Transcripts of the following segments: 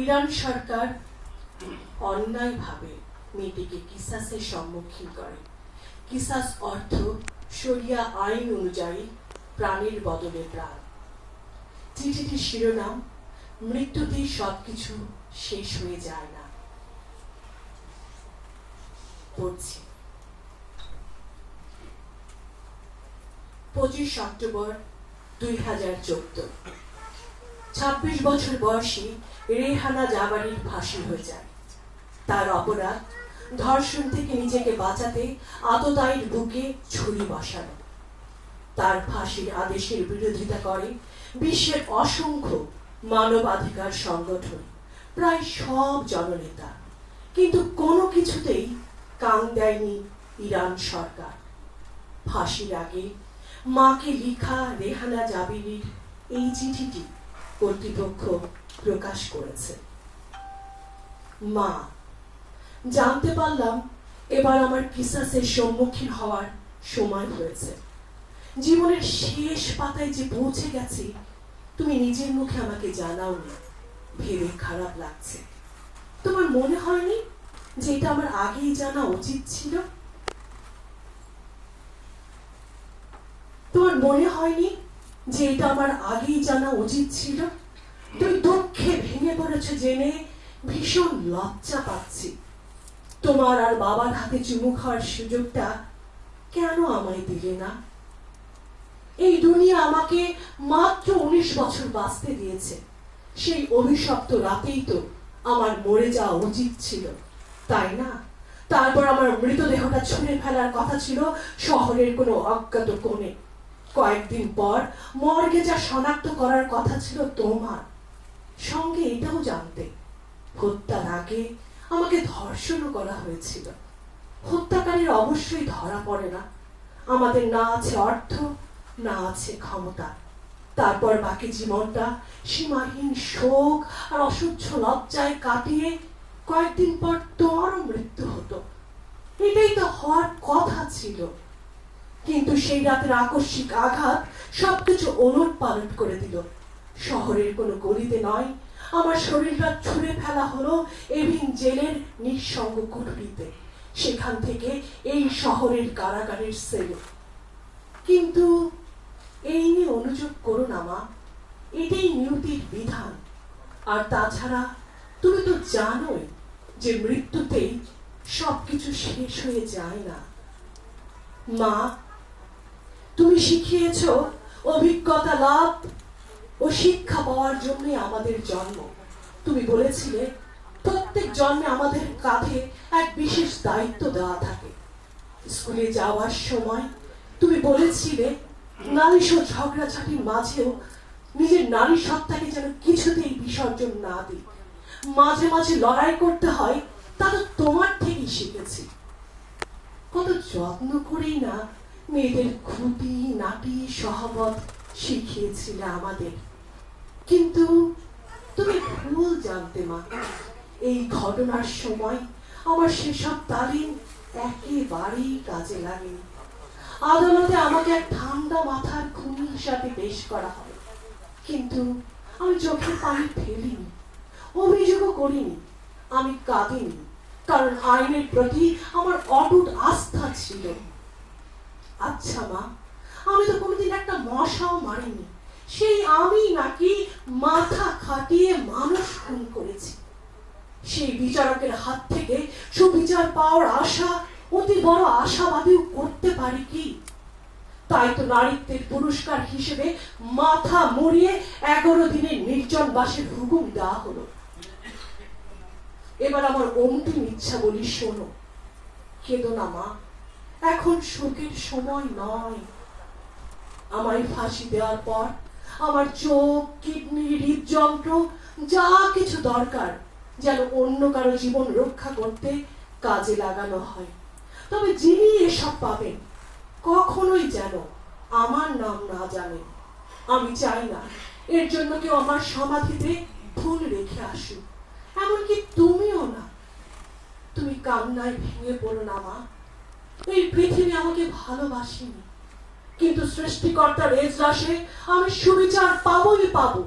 Iran সরকার অন্যায়ভাবে মেয়েটিকে কিসাসের সম্মুখীন করে। কিসাস অর্থ শরিয়া আইন অনুযায়ী প্রাণের বদলে প্রাণ। চিঠিটির শিরোনাম, মৃত্যুতেই সবকিছু শেষ হয়ে যায় না। পড়ছি। পঁচিশ অক্টোবর দুই হাজার চোদ্দ। ছাব্বিশ বছর বয়সী রেহানা জাবারির ফাঁসি হয়ে যায়। তার অপরাধ ধর্ষণ থেকে নিজেকে বাঁচাতে আততায়ীর বুকে ছুরি বসানো। তার ফাঁসির আদেশের বিরোধিতা করে বিশ্বের অসংখ্য মানবাধিকার সংগঠন, প্রায় সব জননেতা। কিন্তু কোনো কিছুতেই কান দেয়নি ইরান সরকার। ফাঁসির আগে মাকে লিখা রেহানা জাবিরির এই চিঠিটি কর্তৃপক্ষ প্রকাশ করেছে। মা, জানতে পারলাম এবার আমার কিসাসের সম্মুখীন হওয়ার সময় হয়েছে। জীবনের শেষ পাতায় যে পৌঁছে গেছি, তুমি নিজের মুখে আমাকে জানাওনি। ভেবে খারাপ লাগছে। তোমার মনে হয়নি যে এটা আমার আগেই জানা উচিত ছিল? তোমার মনে হয়নি যে এটা আমার আগেই জানা উচিত ছিল। তুই দুঃখে ভেঙে পড়েছে জেনে ভীষণ লজ্জা পাচ্ছি। তোমার আর বাবার হাতে চুমু খাওয়ার সুযোগটা কেন আমায় দিলে না? এই দুনিয়া আমাকে মাত্র উনিশ বছর বাঁচতে দিয়েছে। সেই অভিশপ্ত রাতেই তো আমার মরে যাওয়া উচিত ছিল। তাই না? তারপর আমার মৃতদেহটা ছুঁড়ে ফেলার কথা ছিল শহরের কোনো অজ্ঞাত কোণে। কয়েকদিন পর মর্গে যা শনাক্ত করার কথা ছিল তোমার। সঙ্গে এটাও জানতে, হত্যার আগে আমাকে ধর্ষণও করা হয়েছিল। হত্যাকারীর অবশ্যই ধরা পড়ে না। আমাদের না আছে অর্থ, না আছে ক্ষমতা। তারপর বাকি জীবনটা সীমাহীন শোক আর অসহ্য লজ্জায় কাটিয়ে কয়েকদিন পর তোমারও মৃত্যু হতো। এটাই তো হওয়ার কথা ছিল। কিন্তু সেই রাতের আকস্মিক আঘাত সবকিছু ওলট পালট করে দিল। শহরের কোনো গলিতে নয়, আমার শরীরটা ছুঁড়ে ফেলা হলো এভিন জেলের নিঃসঙ্গ কুঠুরিতে সেখান থেকে এই শহরের কারাগারের সেলে। কিন্তু এই নিয়ে অনুযোগ করো না, মা। এটাই নিয়তির বিধান। আর তাছাড়া তুমি তো জানোই যে মৃত্যুতেই সবকিছু শেষ হয়ে যায় না। মা তুমি শিখিয়েছ অভিজ্ঞতা লাভ ও শিক্ষা পাওয়ার জন্যই আমাদের জন্ম। তুমি বলেছিলে, প্রত্যেক জন্মে আমাদের কাঁধে এক বিশেষ দায়িত্ব দেওয়া থাকে। স্কুলে যাওয়ার সময় তুমি বলেছিলে, নালিশ ও ঝগড়াঝাটির মাঝেও নিজের নারী সত্তাকে যেন কিছুতেই বিসর্জন না দিই। মাঝে মাঝে লড়াই করতে হয়, তা তো তোমার থেকেই শিখেছি। কত যত্ন করেই না মেয়েদের খুঁটি, নাটি সহবত শিখিয়েছিলে আমাদের। কিন্তু তুমি ভুল জানতে মা। এই ঘটনার সময় আমার সেসব তালিম একেবারেই কাজে লাগেনি। আদালতে আমাকে এক ঠান্ডা মাথার খুনি হিসাবে পেশ করা হয়। কিন্তু আমি চোখের পানি ফেলিনি, অভিযোগও করিনি, আমি কাঁদিনি, কারণ আইনের প্রতি আমার অটুট আস্থা ছিল। আচ্ছা মা, আমি তো কোনোদিন একটা মশাও মারিনি। সেই আমি নাকি মাথা খাটিয়ে মানুষ খুন করেছি। সেই বিচারকের হাত থেকে সুবিচার পাওয়ার আশা, অতি বড় আশাবাদীও করতে পারি কি? তাই তো নারীত্বের পুরস্কার হিসেবে মাথা মরিয়ে এগারো দিনের নির্জন বাসের হুকুম দেওয়া হলো। এবার আমার অন্তিম ইচ্ছা বলি শোনো। কেঁদো না মা এখন শোকের সময় নয়। আমায় ফাঁসি দেওয়ার পর আমার চোখ কিডনি হৃদযন্ত্র, যা কিছু দরকার, যেন অন্য কারও জীবন রক্ষা করতে কাজে লাগানো হয়। তবে যিনি এসব পাবেন, কখনোই যেন আমার নাম না জানেন। আমি চাই না এর জন্য কেউ আমার সমাধিতে ফুল রেখে আসুক। এমনকি তুমিও না। তুমি কান্নায় ভেঙে পড়ো না, মা। এই পৃথিবী আমাকে ভালোবাসেনি। কিন্তু সৃষ্টিকর্তার এজলাসে আমি সুবিচার পাবোই পাবো।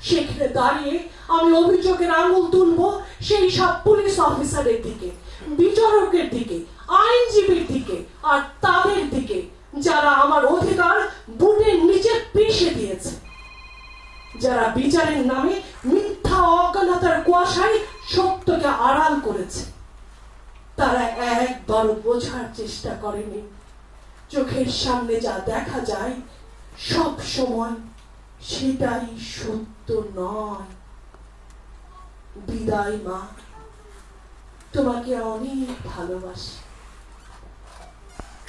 সেখানে দাঁড়িয়ে আমি অভিযোগের আঙুল তুলবো সেই সব পুলিশ অফিসারের দিকে, বিচারকের দিকে, আইনজীবীর দিকে আর তাদের দিকে, যারা আমার অধিকার বুটের নিচে পিষে দিয়েছে। যারা বিচারের নামে মিথ্যা অজ্ঞানতার কুয়াশায় সত্যকে আড়াল করেছে। তারা একবার বোঝার চেষ্টা করেনি। চোখের সামনে যা দেখা যায়, সব সময় সেটাই সত্য নয়। বিদায় মা। তোমাকে অনেক ভালোবাসি।